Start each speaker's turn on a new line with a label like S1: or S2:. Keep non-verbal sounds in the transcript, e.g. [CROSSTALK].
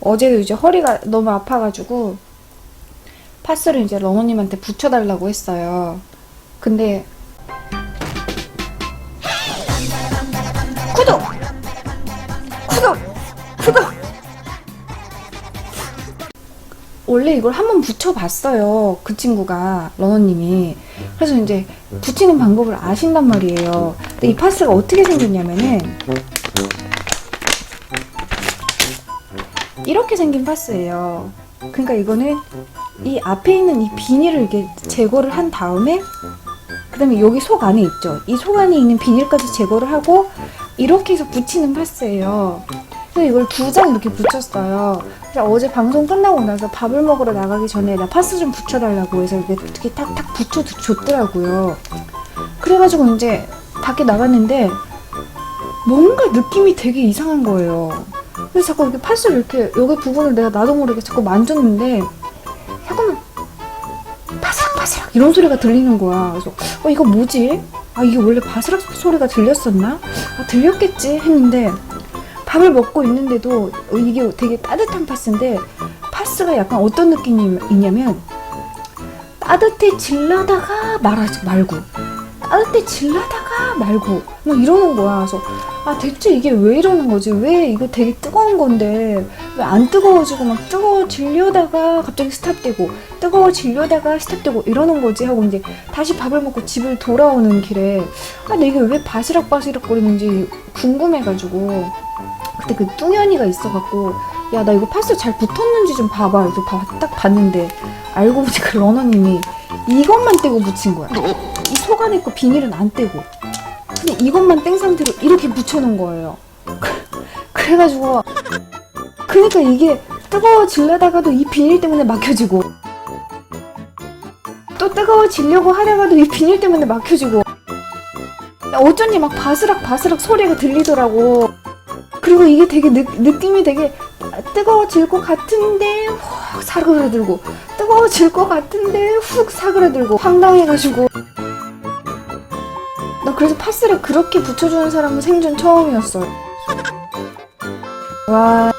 S1: 어제도 이제 허리가 너무 아파가지고 파스를 이제 러너님한테 붙여달라고 했어요. 근데 구독! 구독! 구독! 원래 이걸 한번 붙여봤어요. 그 친구가, 러너님이. 그래서 이제 붙이는 방법을 아신단 말이에요. 근데 이 파스가 어떻게 생겼냐면은, 이렇게 생긴 파스예요. 그러니까 이거는 이 앞에 있는 이 비닐을 이렇게 제거를 한 다음에, 그 다음에 여기 속 안에 있죠. 이 속 안에 있는 비닐까지 제거를 하고, 이렇게 해서 붙이는 파스예요. 그래서 이걸 두 장 이렇게 붙였어요. 그래서 어제 방송 끝나고 나서 밥을 먹으러 나가기 전에 나 파스 좀 붙여달라고 해서 이렇게 탁탁 붙여줬더라고요. 그래가지고 이제 밖에 나갔는데 뭔가 느낌이 되게 이상한 거예요. 그래서 자꾸 이렇게 파스를 이렇게 여기 부분을 내가 나도 모르게 자꾸 만졌는데 잠깐만 바스락바스락 이런 소리가 들리는 거야. 그래서 어 이거 뭐지? 아 이게 원래 바스락 소리가 들렸었나? 아 들렸겠지 했는데 밥을 먹고 있는데도 어, 이게 되게 따뜻한 파스인데 파스가 약간 어떤 느낌이냐면 따뜻해질라다가 말하지 말고 따뜻해질라다가 말고 막 이러는 거야. 그래서 아 대체 이게 왜 이러는 거지? 왜 이거 되게 뜨거운 건데 왜 안 뜨거워지고 막 뜨거워지려다가 갑자기 스탑되고 뜨거워지려다가 스탑되고 이러는 거지 하고 이제 다시 밥을 먹고 집을 돌아오는 길에 아 근데 이게 왜 바스락바스락 거리는지 궁금해가지고 그때 그 뚱현이가 있어갖고 야 나 이거 파스 잘 붙었는지 좀 봐봐 그래서 봐- 딱 봤는데 알고 보니까 그 러너님이 이것만 떼고 붙인 거야. 이 속 안에 거 비닐은 안 떼고. 근데 이것만 뗀 상태로 이렇게 붙여놓은 거예요. [LAUGHS] 그래가지고 그러니까 이게 뜨거워질려다가도 이 비닐 때문에 막혀지고 또 뜨거워지려고 하다가도 이 비닐 때문에 막혀지고 어쩐지 막 바스락 바스락 소리가 들리더라고. 그리고 이게 되게 느, 느낌이 되게 뜨거워질 것 같은데 훅 사그라들고 뜨거워질 것 같은데? 훅 사그라들고 황당해가지고. 나 그래서 파스를 그렇게 붙여주는 사람은 생전 처음이었어요. 와